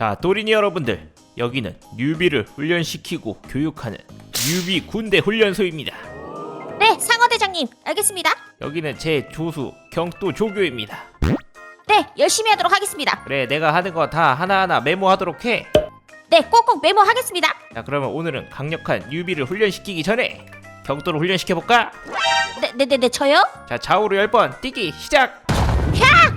자, 도리니 여러분들, 여기는 뉴비를 훈련시키고 교육하는 뉴비 군대 훈련소입니다. 네, 상어 대장님, 알겠습니다. 여기는 제 조수 경도 조교입니다. 네, 열심히 하도록 하겠습니다. 그래, 내가 하는 거 다 하나하나 메모하도록 해. 네, 꼭꼭 메모하겠습니다. 자, 그러면 오늘은 강력한 뉴비를 훈련시키기 전에 경도를 훈련시켜 볼까? 네, 네, 네, 네, 저요? 자, 좌우로 10번 뛰기 시작. 하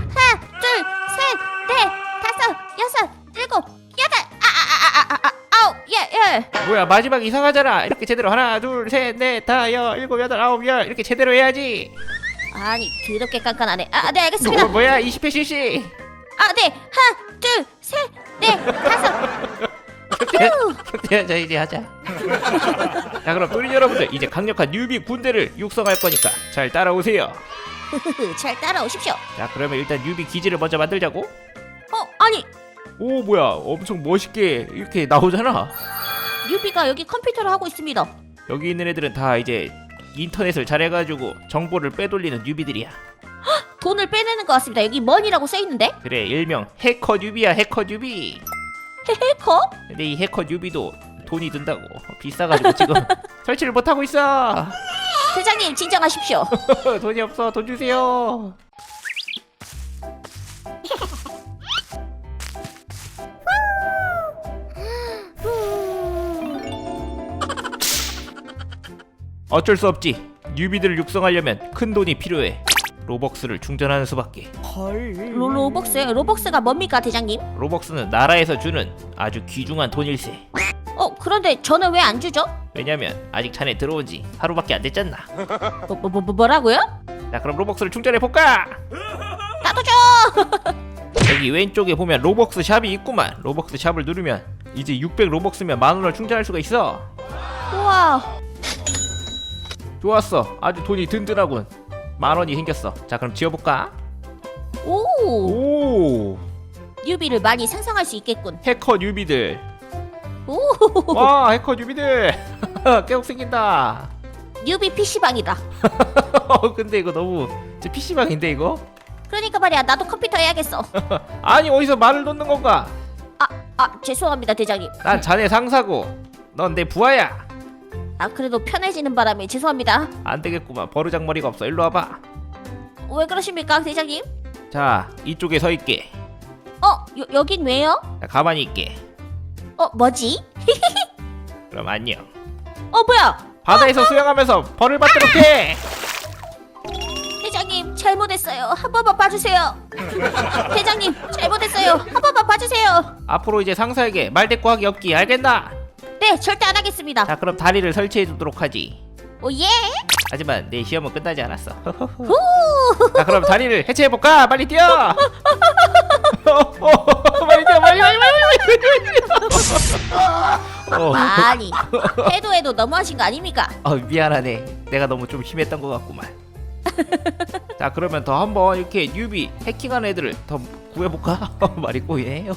뭐야, 마지막 이상하잖아. 이렇게 제대로 하나, 둘, 셋, 넷, 다, 여, 일곱, 여덟, 아홉, 열 이렇게 제대로 해야지. 아니, 더럽게 깐깐하네. 아, 네, 어, 알겠습니다. 뭐야, 20회 실시. 아, 네, 하나, 둘, 셋, 넷, 다섯. 자, 자 이제 하자. 자 그럼 우리 여러분들 이제 강력한 뉴비 군대를 육성할 거니까 잘 따라오세요. 잘 따라오십시오. 자 그러면 일단 뉴비 기지를 먼저 만들자고. 어, 아니, 오 뭐야 엄청 멋있게 이렇게 나오잖아. 뉴비가 여기 컴퓨터를 하고 있습니다. 여기 있는 애들은 다 이제 인터넷을 잘해가지고 정보를 빼돌리는 뉴비들이야. 돈을 빼내는 것 같습니다. 여기 머니라고 써 있는데? 그래 일명 해커 뉴비야 해커 뉴비. 해커? 근데 이 해커 뉴비도 돈이 든다고 비싸가지고 지금 설치를 못 하고 있어. 대장님, 진정하십시오. 돈이 없어 돈 주세요. 어쩔 수 없지. 뉴비들을 육성하려면 큰 돈이 필요해. 로벅스를 충전하는 수밖에. 로, 로벅스? 로벅스가 뭡니까, 대장님? 로벅스는 나라에서 주는 아주 귀중한 돈일세. 어, 그런데 저는 왜 안 주죠? 왜냐면 아직 자네 들어온 지 하루밖에 안 됐잖아. 뭐, 뭐, 뭐, 뭐라고요? 자, 그럼 로벅스를 충전해 볼까? 나도 줘! 여기 왼쪽에 보면 로벅스 샵이 있구만. 로벅스 샵을 누르면 이제 600 로벅스면 만 원을 충전할 수가 있어. 우와, 좋았어. 아주 돈이 든든하군. 만 원이 생겼어. 자, 그럼 지어볼까? 오, 오, 뉴비를 많이 생성할 수 있겠군. 해커 뉴비들. 오, 와, 해커 뉴비들. 계속 생긴다. 뉴비 PC방이다. 근데 이거 너무 제 PC방인데 이거? 그러니까 말이야, 나도 컴퓨터 해야겠어. 아니 어디서 말을 놓는 건가? 아, 아, 죄송합니다, 대장님. 난 자네 상사고. 넌 내 부하야. 아, 그래도 편해지는 바람에 죄송합니다. 안 되겠구만. 버르장머리가 없어. 일로 와봐. 왜 그러십니까, 대장님? 자, 이쪽에 서 있게. 어, 여, 여긴 왜요? 자, 가만히 있게. 어, 뭐지? 그럼 안녕. 어, 뭐야? 바다에서 수영하면서 벌을 받도록 해. 대장님, 잘못했어요. 한 번만 봐주세요. 대장님, 잘못했어요. 한 번만 봐주세요. 앞으로 이제 상사에게 말대꾸하기 없기 알겠나? 네, 절대 안 하겠습니다. 자 그럼 다리를 설치해 두도록 하지 오, 예? 하지만 내 시험은 끝나지 않았어 후! 자 그럼 다리를 해체해 볼까? 빨리 뛰어! 빨리 뛰어 빨리 빨리 빨리 빨리 어, 아니, 해도 해도 너무하신 거 아닙니까? 어, 미안하네 내가 너무 좀 심했던 것 같구만 자 그러면 더 한번 이렇게 뉴비 해킹하는 애들을 더 구해볼까? 말이 꼬이네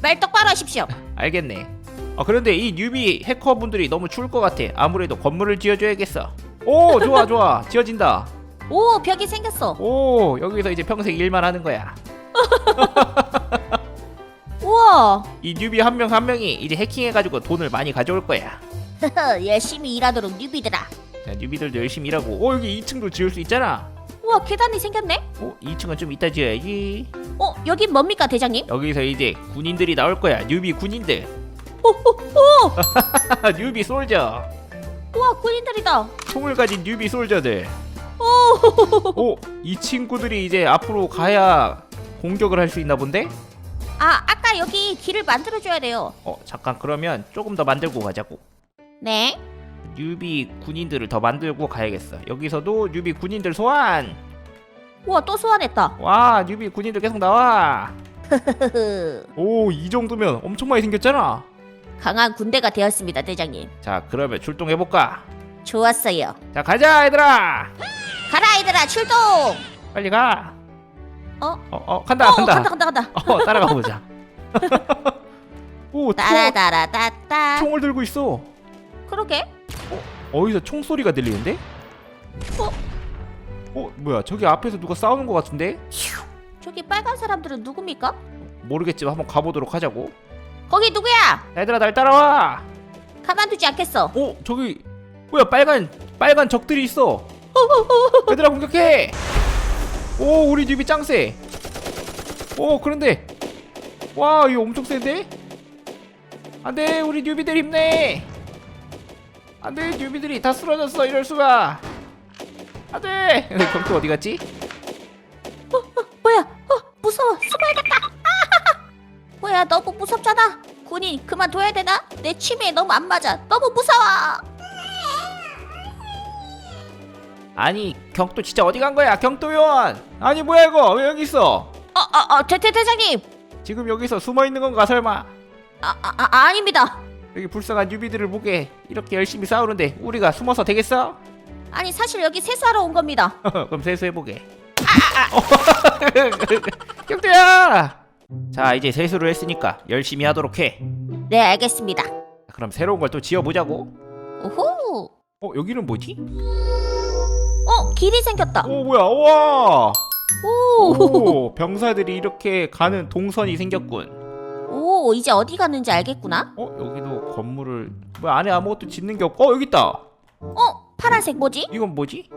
말 똑바로 하십시오. 알겠네. 아 그런데 이 뉴비 해커분들이 너무 추울 것 같아. 아무래도 건물을 지어줘야겠어. 오 좋아 좋아 지어진다. 오, 벽이 생겼어. 오 여기서 이제 평생 일만 하는 거야. 우와, 이 뉴비 한 명 한 명이 이제 해킹해가지고 돈을 많이 가져올 거야. 열심히 일하도록 뉴비들아. 자, 뉴비들도 열심히 일하고. 오 여기 2층도 지을 수 있잖아. 우와, 계단이 생겼네? 오 2층은 좀 이따 지어야지. 어, 여긴 뭡니까, 대장님? 여기서 이제 군인들이 나올 거야. 뉴비 군인들. 뉴비 솔저. 우와, 군인들이다. 총을 가진 뉴비 솔저들. 오, 오, 이 친구들이 이제 앞으로 가야 공격을 할 수 있나 본데? 아, 아까 여기 길을 만들어 줘야 돼요. 어, 잠깐 그러면 조금 더 만들고 가자고. 네. 뉴비 군인들을 더 만들고 가야겠어. 여기서도 뉴비 군인들 소환. 우와, 또 소환했다. 와, 뉴비 군인들 계속 나와. 오, 이 정도면 엄청 많이 생겼잖아. 강한 군대가 되었습니다, 대장님. 자, 그러면 출동해 볼까? 좋았어요. 자, 가자, 얘들아. 가라, 아이들아, 출동! 빨리 가. 어? 어, 어, 간다, 어, 간다. 간다, 간다, 간다. 어, 따라가 보자. 오, 총, 따라따라 따따. 총을 들고 있어. 그러게. 어디서 총 소리가 들리는데? 어? 어 뭐야 저기 앞에서 누가 싸우는 것 같은데? 저기 빨간 사람들은 누굽니까? 모르겠지만 한번 가보도록 하자고 거기 누구야? 얘들아 날 따라와. 가만두지 않겠어. 어 저기 뭐야 빨간 빨간 적들이 있어. 얘들아 공격해. 오 우리 뉴비 짱세. 오 그런데. 와 이거 엄청 센데? 안돼 우리 뉴비들 힘내. 안돼 뉴비들이 다 쓰러졌어 이럴 수가. 안돼. 경투 어디 갔지 그만둬야 되나? 내 취미에 너무 안 맞아. 너무 무서워. 아니 경도 진짜 어디 간 거야 경도요원 아니 뭐야 이거 왜 여기 있어 어 어 어 대 대 대장님. 지금 여기서 숨어 있는 건가 설마 아, 아, 아 아닙니다. 여기 불쌍한 뉴비들을 보게 이렇게 열심히 싸우는데 우리가 숨어서 되겠어? 아니 사실 여기 세수하러 온 겁니다. 그럼 세수해보게 경도야 자 이제 세수를 했으니까 열심히 하도록 해 네 알겠습니다. 자, 그럼 새로운 걸 또 지어보자고 오호. 어 여기는 뭐지? 어 길이 생겼다. 오 뭐야 우와 오. 오 병사들이 이렇게 가는 동선이 생겼군 오 이제 어디 갔는지 알겠구나. 어 여기도 건물을 뭐 안에 아무것도 짓는 게 없고 어 여기 있다 어 파란색 뭐지? 이건 뭐지?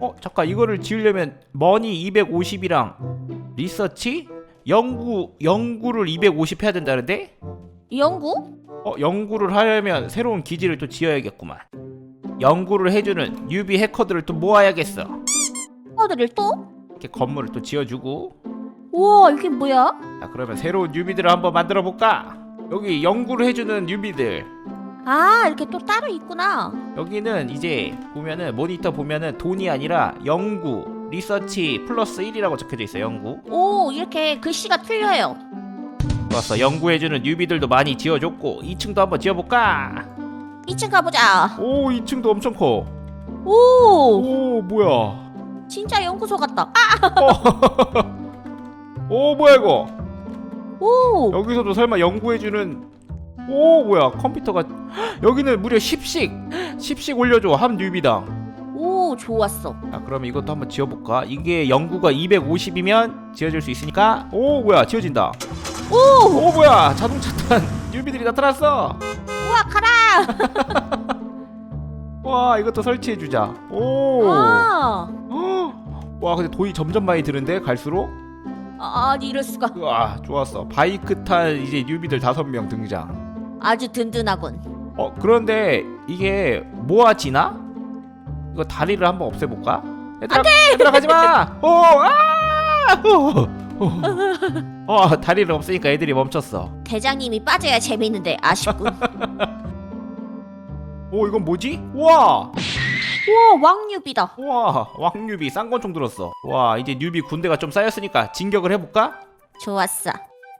어 잠깐 이거를 지으려면 머니 250이랑 리서치 연구 연구를 250 해야 된다는데 연구? 어 연구를 하려면 새로운 기지를 또 지어야겠구만 연구를 해주는 뉴비 해커들을 또 모아야겠어 어들을 또? 이렇게 건물을 또 지어주고 우와 이게 뭐야? 자 그러면 새로운 뉴비들을 한번 만들어 볼까 여기 연구를 해주는 뉴비들 아 이렇게 또 따로 있구나. 여기는 이제 보면은 모니터 보면은 돈이 아니라 연구 리서치 플러스 1이라고 적혀져 있어 연구 오 이렇게 글씨가 틀려요. 좋았어 연구해주는 뉴비들도 많이 지어줬고 2층도 한번 지어볼까? 2층 가보자. 오 2층도 엄청 커 오! 오 뭐야? 진짜 연구소 같다. 아, 오 뭐야 이거? 오! 여기서도 설마 연구해주는? 오 뭐야? 컴퓨터가 헉, 여기는 무려 10씩 10씩 올려줘 한 뉴비당. 오 좋았어. 자 그러면 이것도 한번 지어볼까? 이게 연구가 250이면 지어질 수 있으니까? 오 뭐야? 지어진다 오! 오 뭐야. 자동차 탄 뉴비들이 나타났어. 우와 가라. 와 이것도 설치해주자. 오. 아 헉, 와 근데 돈이 점점 많이 드는데 갈수록? 아, 아니 이럴 수가. 와 좋았어. 바이크 탄 이제 뉴비들 다섯 명 등장. 아주 든든하군. 어 그런데 이게 모아지나? 이거 다리를 한번 없애볼까? 얘들아 얘들아 가지마! 오아 어 다리를 없으니까 애들이 멈췄어 대장님이 빠져야 재밌는데 아쉽군. 오 이건 뭐지? 우와 우와 왕유비다. 우와 왕뉴비 쌍권총 들었어 와 이제 뉴비 군대가 좀 쌓였으니까 진격을 해볼까? 좋았어.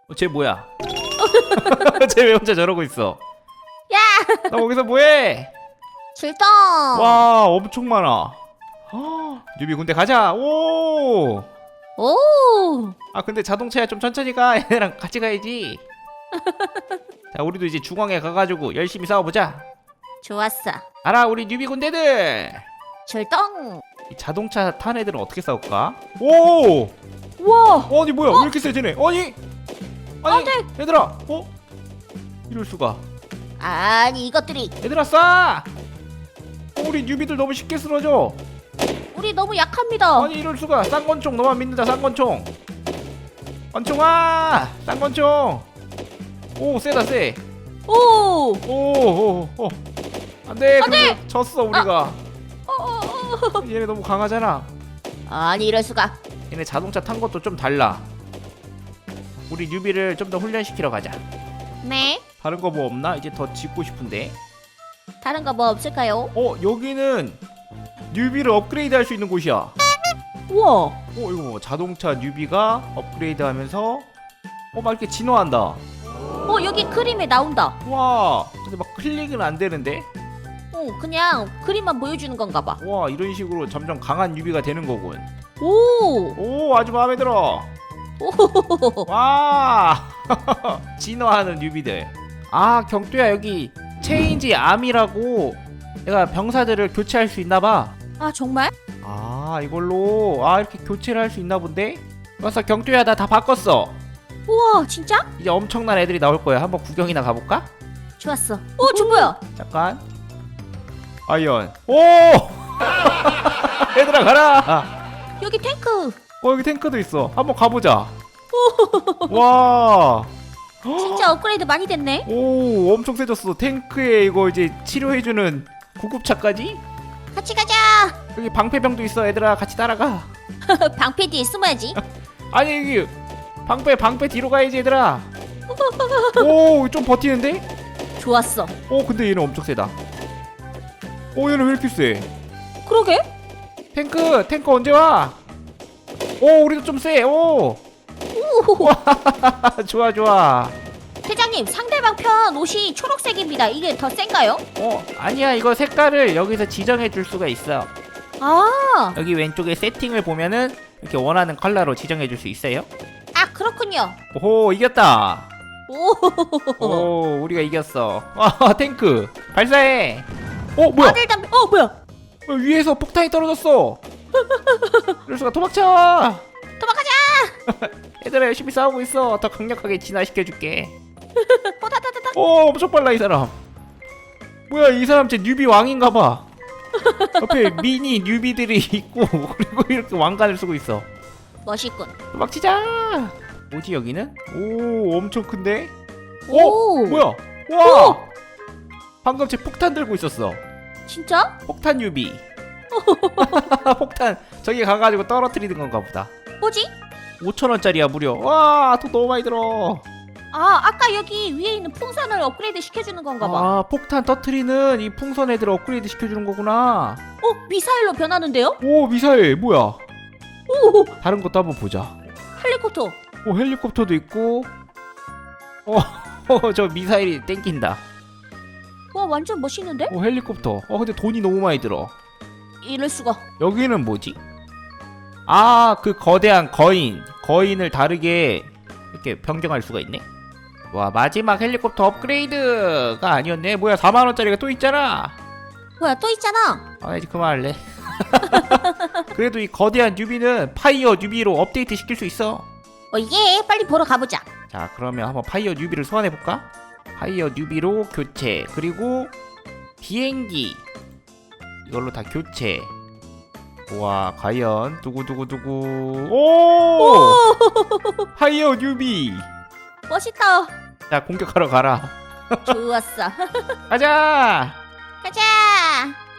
어, 쟤 뭐야? 쟤 왜 혼자 저러고 있어? 야나 거기서 뭐해? 출동. 와 엄청 많아 헉, 뉴비 군대 가자 오! 오 아 근데 자동차야 좀 천천히 가 얘네랑 같이 가야지 자 우리도 이제 중앙에 가가지고 열심히 싸워보자 좋았어. 알아 우리 뉴비 군대들 출동. 이 자동차 탄 애들은 어떻게 싸울까? 오! 우와 아니 뭐야 왜 이렇게 세 쟤네 아니 아니 안 돼. 얘들아 어? 이럴 수가 아니 이것들이 얘들아 쏴! 어, 우리 뉴비들 너무 쉽게 쓰러져 우리 너무 약합니다. 아니 이럴 수가 쌍권총 너만 믿는다 쌍권총 권총아 쌍권총 오 세다 세 오. 오오오 안돼 안 돼! 졌어 우리가 어, 어, 어. 얘네 너무 강하잖아 아니 이럴 수가. 얘네 자동차 탄 것도 좀 달라 우리 뉴비를 좀 더 훈련시키러 가자 네. 다른 거 뭐 없나? 이제 더 짓고 싶은데 다른 거 뭐 없을까요? 어 여기는 뉴비를 업그레이드 할 수 있는 곳이야 우와. 어 이거 뭐 자동차 뉴비가 업그레이드 하면서 어막 이렇게 진화한다 어 여기 그림에 나온다. 와 근데 막 클릭은 안 되는데 어 그냥 그림만 보여주는 건가 봐. 와 이런 식으로 점점 강한 뉴비가 되는 거군 오. 오 아주 마음에 들어 오. 와 진화하는 뉴비들 아 경두야 여기 체인지 암이라고 내가 병사들을 교체할 수 있나봐 아 정말? 아 이걸로? 아 이렇게 교체를 할 수 있나 본데? 와서 경두야 나 다 바꿨어. 우와 진짜? 이제 엄청난 애들이 나올 거야. 한번 구경이나 가볼까? 좋았어. 어저 뭐야? 잠깐. 아이언. 오! 얘들아 가라! 여기 탱크. 어 여기 탱크도 있어. 한번 가보자. 와! 진짜 업그레이드 많이 됐네. 오 엄청 세졌어. 탱크에 이거 이제 치료해주는 구급차까지 같이 가자. 여기 방패병도 있어 얘들아. 같이 따라가. 방패 뒤에 숨어야지. 아니 여기 방패 방패 뒤로 가야지 얘들아. 오 좀 버티는데? 좋았어. 오 근데 얘는 엄청 세다. 오 얘는 왜 이렇게 세? 그러게. 탱크 탱크 언제 와? 오 우리도 좀 세. 오. 우호호. 좋아 좋아. 대장님 상대방 편 옷이 초록색입니다 이게 더 센가요? 어 아니야 이거 색깔을 여기서 지정해 줄 수가 있어. 아, 여기 왼쪽에 세팅을 보면은 이렇게 원하는 컬러로 지정해 줄 수 있어요. 아 그렇군요 오호 이겼다. 오 오 우리가 이겼어. 아 탱크 발사해. 어 뭐야? 아들 담배 어 뭐야 어, 위에서 폭탄이 떨어졌어. 이럴 수가 도망쳐. 도망가자 얘들아 열심히 싸우고 있어. 더 강력하게 진화시켜 줄게. 오 엄청 빨라 이 사람. 뭐야 이 사람 제 뉴비 왕인가봐. 옆에 미니 뉴비들이 있고 그리고 이렇게 왕관을 쓰고 있어. 멋있군. 도망치자! 뭐지 여기는? 오 엄청 큰데? 오, 어? 뭐야? 와! 방금 제 폭탄 들고 있었어. 진짜? 폭탄 뉴비. 폭탄 저기 가가지고 떨어뜨리는 건가 보다. 뭐지? 5천원짜리야 무려. 와돈 너무 많이 들어 아 아까 여기 위에 있는 풍선을 업그레이드 시켜주는 건가 봐. 아 폭탄 터트리는 이 풍선 애들 업그레이드 시켜주는 거구나. 어? 미사일로 변하는데요? 오 미사일 뭐야? 오 다른 것도 한번 보자. 헬리콥터. 오 헬리콥터도 있고. 어저 미사일이 땡긴다. 와 완전 멋있는데? 오 헬리콥터. 어 근데 돈이 너무 많이 들어. 이럴 수가. 여기는 뭐지? 아 그 거대한 거인. 거인을 다르게 이렇게 변경할 수가 있네 와 마지막 헬리콥터 업그레이드가 아니었네. 뭐야 4만원짜리가 또 있잖아. 뭐야 또 있잖아. 아 이제 그만할래. 그래도 이 거대한 뉴비는 파이어 뉴비로 업데이트 시킬 수 있어. 어 예, 빨리 보러 가보자. 자 그러면 한번 파이어 뉴비를 소환해 볼까? 파이어 뉴비로 교체. 그리고 비행기. 이걸로 다 교체. 와 과연 두구두구두구. 오! 파이어 뉴비. 멋있다 자 공격하러 가라. 좋았어. 가자! 가자!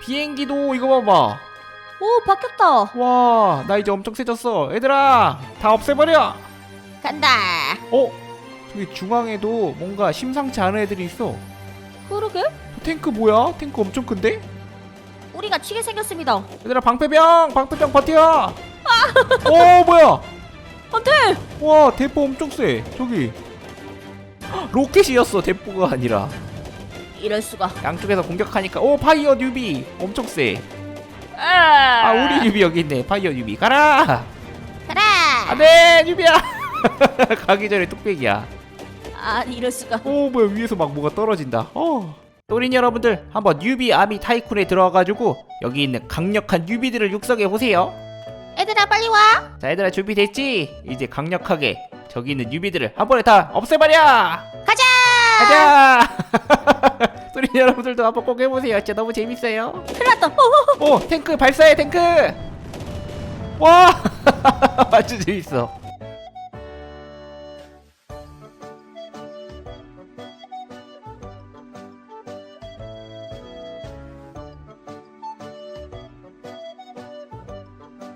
비행기도 이거 봐봐. 오 바뀌었다. 와 나 이제 엄청 세졌어. 얘들아 다 없애버려! 간다. 어? 저기 중앙에도 뭔가 심상치 않은 애들이 있어. 그러게? 저 탱크 뭐야? 탱크 엄청 큰데? 우리가 치게 생겼습니다. 얘들아 방패병! 방패병 버텨! 오 뭐야? 안돼! 와 대포 엄청 세. 저기. 헉, 로켓이었어 대포가 아니라. 이럴 수가. 양쪽에서 공격하니까 오 파이어 뉴비! 엄청 세 아 아, 우리 뉴비 여기 있네. 파이어 뉴비. 가라! 가라! 안돼 뉴비야! 가기 전에 뚝배기야. 아 이럴 수가. 오 뭐야 위에서 막 뭐가 떨어진다. 어. 또린 여러분들 한번 뉴비 아미 타이쿤에 들어가가지고 여기 있는 강력한 뉴비들을 육성해 보세요. 얘들아 빨리 와. 자 얘들아 준비됐지? 이제 강력하게 저기 있는 뉴비들을 한 번에 다 없애버려! 가자! 가자! 우리 여러분들도 한번 꼭 해보세요. 진짜 너무 재밌어요. 큰일 났다. 어, 어, 어. 오 탱크 발사해 탱크! 와! 아주 재밌어